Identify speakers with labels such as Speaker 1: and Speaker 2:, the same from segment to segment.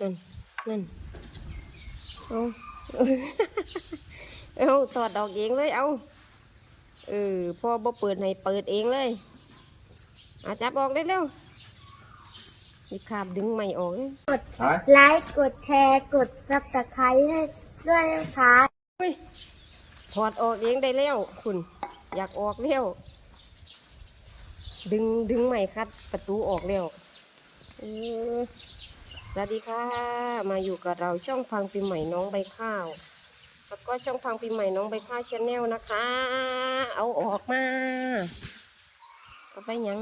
Speaker 1: นั่นนั่นเอาเอาถอดดอกเองเลยเอาเออพ่อบ่เปิดให้เปิดเองเลยอาจับออกเร็วๆมีขาบดึงใหม่ออกเลย
Speaker 2: ไลค์กดแชร์กดซับสไครต์ให้ด้วยนะคะ
Speaker 1: อุ้ยถอดออกเองได้แล้วคุณอยากออกเร็วดึงดึงใหม่คัดประตูออกแล้วเออ สวัสดีค่ะ มาอยู่กับเราช่องพังปีใหม่น้องใบข้าว แล้วก็ช่องพังปีใหม่น้องใบข้าวชาแนลนะคะ เอาออกมา เอาไปยัง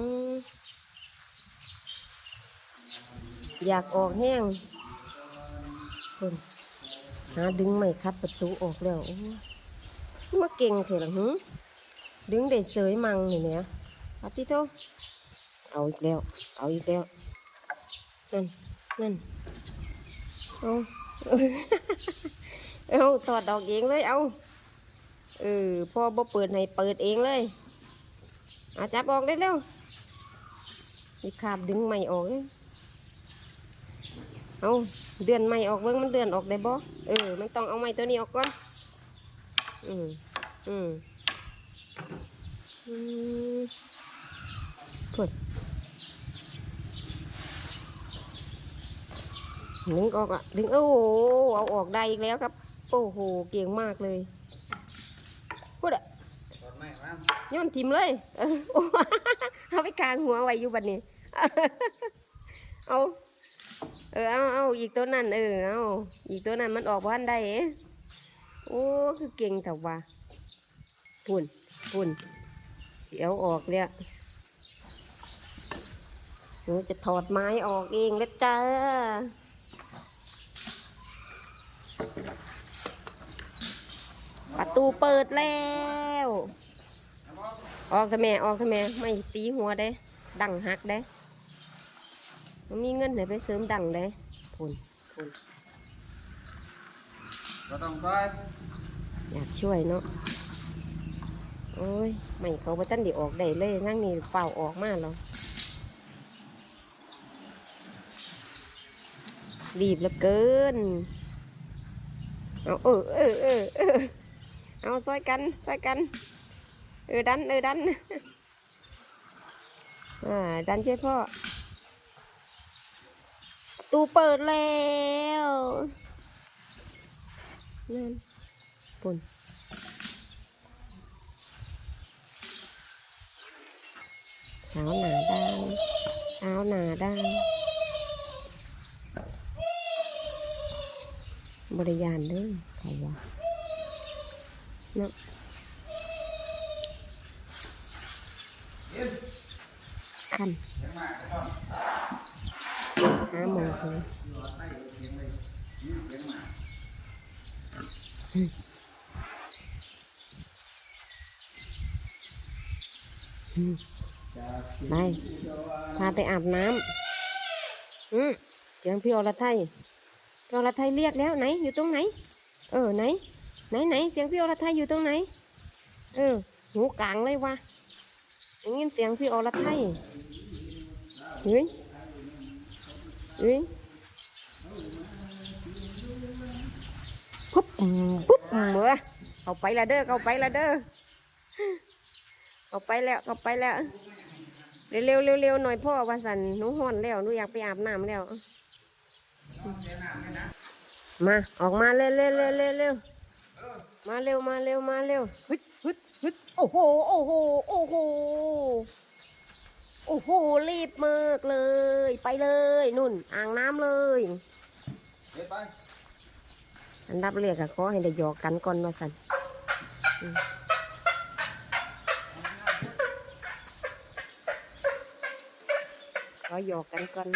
Speaker 1: อยากออกแห้งคุณหาดึงไม่คัดประตูออกแล้วโอ้ยมาเก่งเถอะหรอหึดึงได้เสยมังนี่เนี่ยอาติโตเอาอีกแล้ว เอาอีกแล้วนั่น นั่นเอาเอาถอดดอกเองเลยเอาเออพ่อบ่เปิดให้เปิดเองเลยอาจับออกได้เร็วมีขาบดึงไม่ออกเลยเอาเดือนไม่ออกเบิ้งมันเดือนออกได้บ่เออมันต้องเอาไม้ตัวนี้ออกก่อนอืมอืมอืมกด ดึงออกอะดึงโอ้โหเอาออกได้อีกแล้วครับ โอ้โหเก่งมากเลยพูดอะย้อนทิมเลยเอาไปกลางหัวไว้อยู่บัดนี้ เอาเออเอาเอาอีกตัวนั้นเออเอาอีกตัวนั้นมันออกบ้านได้เอโอ้คือเก่งแต่ว่าปุ่นปุ่นเสียวออกเลยหนูจะถอดไม้ออกเองแล้วจ้า ประตูเปิดแล้ว ออกทำไมออกทำไมไม่ตีหัวได้ ดังหักได้มันมีเงินไหนไปเสริมดังได้พุนพุน
Speaker 3: ก็ต้องไป
Speaker 1: อยากช่วยเนาะโอ้ยไม่เขาไปตั้นเดี๋ยวออกได้เลยนั่งนี่เปล่าออกมาแล้วรีบเหลือเกิน เอาเออเออเออ เอาซอยกันซอยกัน เออดันเออดันอ่าดันช่วยพ่อตูเปิดแล้วนั่นปุ่นเท้าหนาด้านเท้าหนาด้านบริยานเด้อเขาว่า เนาะคันหาหมอเขาอืไปพาไปอาบน้ำอืมเสียงพี่อรไทยพี่อรไทยเรียกแล้วไหน อยู่ตรงไหน เออไหน ไหนไหนเสียงพี่อรไทยอยู่ตรงไหน เออหูกลางเลยวะอย่างงี้เสียงพี่อรไทยเฮ้ยเฮ้ยปุ๊บปุ๊บเมื่อเอาไปละเด้อเอาไปละเด้อเอาไปแล้วเอาไปแล้วเร็วเร็วเร็วเร็วหน่อยพ่อว่าสันหนูห่อนแล้วหนูอยากไปอาบน้ำแล้วมาออกมาเร็วเร็วเร็วเร็ว มาเร็วมาเร็วมาเร็วฮึดฮึดฮึดโอ้โหโอ้โหโอ้โหโอ้โหรีบมากเลย ไปเลยนุ่น อ่างน้ำเลย
Speaker 3: เดี๋ยวไป
Speaker 1: อันดับเรียกอะขอให้ได้หยอกกันก่อนว่าสันอืมขอหยอกกันก่อน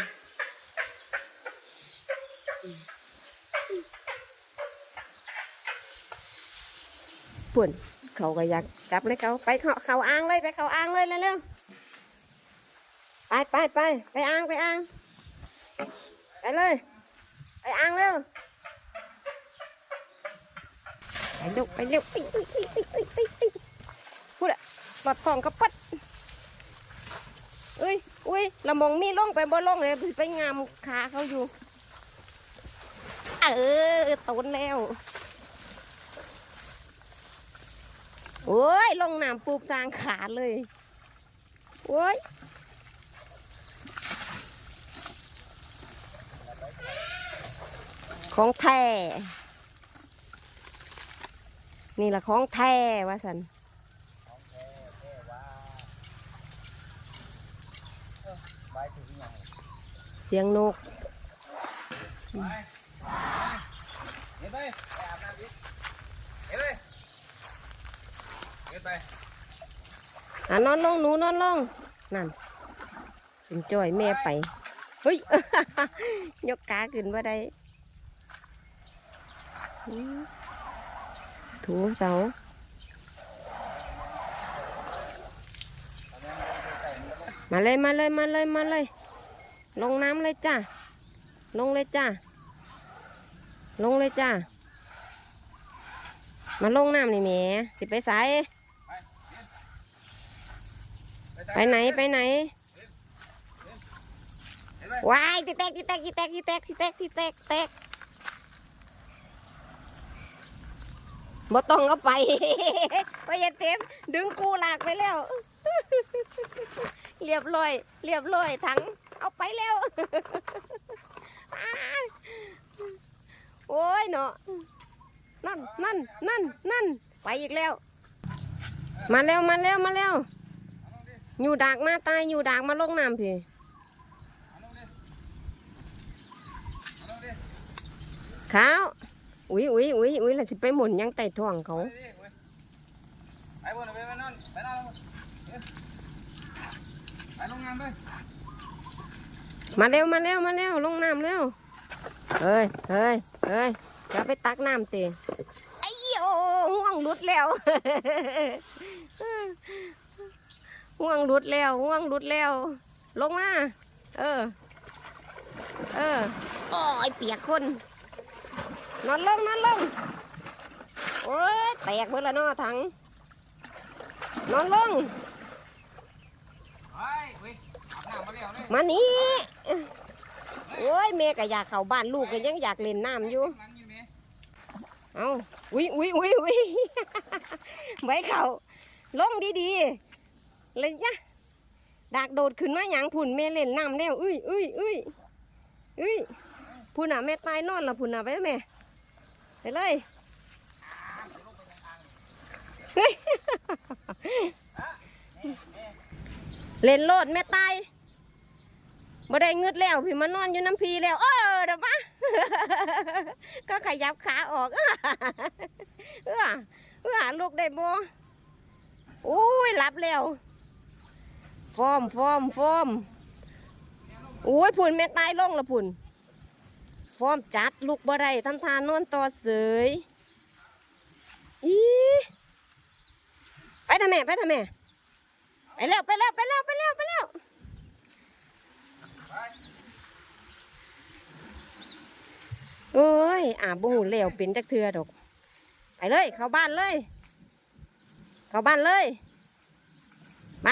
Speaker 1: อืม ปุ่น เขาก็อยากจับเลยเขาไปเขาเขาอ่างเลยไปเขาอ่างเลยเร็วๆไปไปไปไปอ่างไปอ่างไปเลยไปอ่างเร็วไปเร็วไปเร็วไปไปไปไปไปไปพูดอะหลอดทองกระปัดเอ้ยอุ้ยละมองมีล่องไปบ่ล่องเลยไปงามขาเขาอยู่ เออตนแล้ว โอ้ย ลงน้ำปูบทางขาดเลย โอ้ยของแท้นี่ละของแท้ว่าสันเสียงนก
Speaker 3: ไปเห็นไปไปอาบน้ำดิเห็นไปเห็นไป
Speaker 1: อะนอนลงหนูนอนลงนั่นเป็นจอยแม่ไปเฮ้ย ยกขาขึ้นว่าได้ถูเสามาเลยมาเลยมาเลยมาเลย ลงน้ำเลยจ้าลงเลยจ้าลงเลยจ้ามาลงน้ำนี่แม่สิไปสาย ไปไหนไปไหน
Speaker 3: เห็นไหม
Speaker 1: วายติแตกติแตกติแตกติแตกติแตกติแตกแตกบ่ต้องเอาไปไปอย่าเต็มดึงกูหลากไปแล้ว เรียบร้อย เรียบร้อยถังเอาไปแล้ว โอ้ยเนาะนั่นนั่นนั่นนั่นไปอีกแล้ว มาแล้วมาแล้วมาแล้ว อยู่ดากมาตายอยู่ดากมาลงน้ำพี่ขาวอุ้ยอุ้ยอุ้ยอุ้ยแล้วสิไปหมุนยังไต่ท้องเขา
Speaker 3: ไปบนไปนอนไปนอนไปโรงงานไป
Speaker 1: มาเร็วมาเร็วมาเร็วลงน้ำเร็วเฮ้ยเฮ้ยเฮ้ยจะไปตักน้ำเตะไอ้โอ้ห่วงหลุดแล้ว ห่วงหลุดแล้วห่วงหลุดแล้ว ลงมา เออ เออโอ้ยเปียกคน นอนลงนอนลงโอ้ยแตกเบิดและเนาะถัง นอนลง
Speaker 3: ไปเว้ยอาบน้ำมาเร็วเลย
Speaker 1: มานี่โอ้ยแม่ก็อยากเข้าบ้านลูกก็ยังอยากเล่นน้ำอยู่
Speaker 3: นั่งอยู่นี่
Speaker 1: เอาอุ้ยอุ้ยอุ้ยอุ้ยไว้เขาลงดีๆ เลยจ้ะดากโดดขึ้นมาหยังพุ่นแม่เล่นน้ำแล้วอุ้ยอุ้ยอุ้ยอุ้ยพุ่นอะแม่ตายนอนละพุ่นอะไปแม่ไปเลยเฮ้ยเล่นโลดแม่ตายบ่ได้เงืดแล้วพี่มานอนอยู่น้ำพีแล้ว เออเดี๋ยวมาก็ขยับขาออกเออเออเออลูกได้บ่อุ้ยหลับแล้ว ฟอมฟอมฟอมอุ้ยพุ่นแม่ตายลงละพุ่นฟอมจัดลูกบ่ได้ทำทานนอนต่อเสยอีไปทำแม่ไปทำแม่ไปแล้วไปแล้วไปแล้วไปแล้วไปแล้วโอ้ยอาบบ่หูเหลวเป็นจักเทือดอก ไปเลย เข้าบ้านเลย เข้าบ้านเลย ไป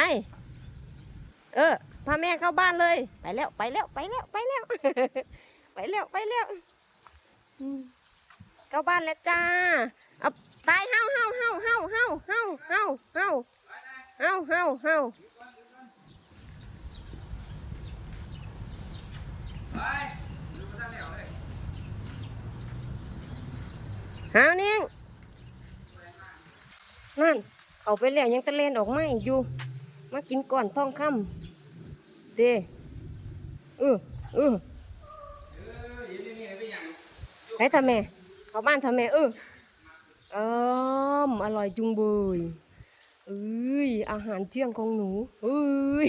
Speaker 1: เออพาแม่เข้าบ้านเลย ไปแล้วไปแล้วไปแล้วไปแล้ว ไปแล้วไปแล้วเข้าบ้านแล้วจ้าเอาตายเฮาเฮาเฮาเฮาเฮาเฮาเฮาเฮาเฮาเฮาเฮา
Speaker 3: ไปดูมาวเนิ่
Speaker 1: งนั่นเอาไปแล้วยังตะเลนออกมาอยู่ มากินก่อนท้องคำ เด้เออเออไปทำแม่เขาบ้านทำแม่เออเอมอร่อยจุงเบยเอ้ยอาหารเที่ยงของหนูเอ้ย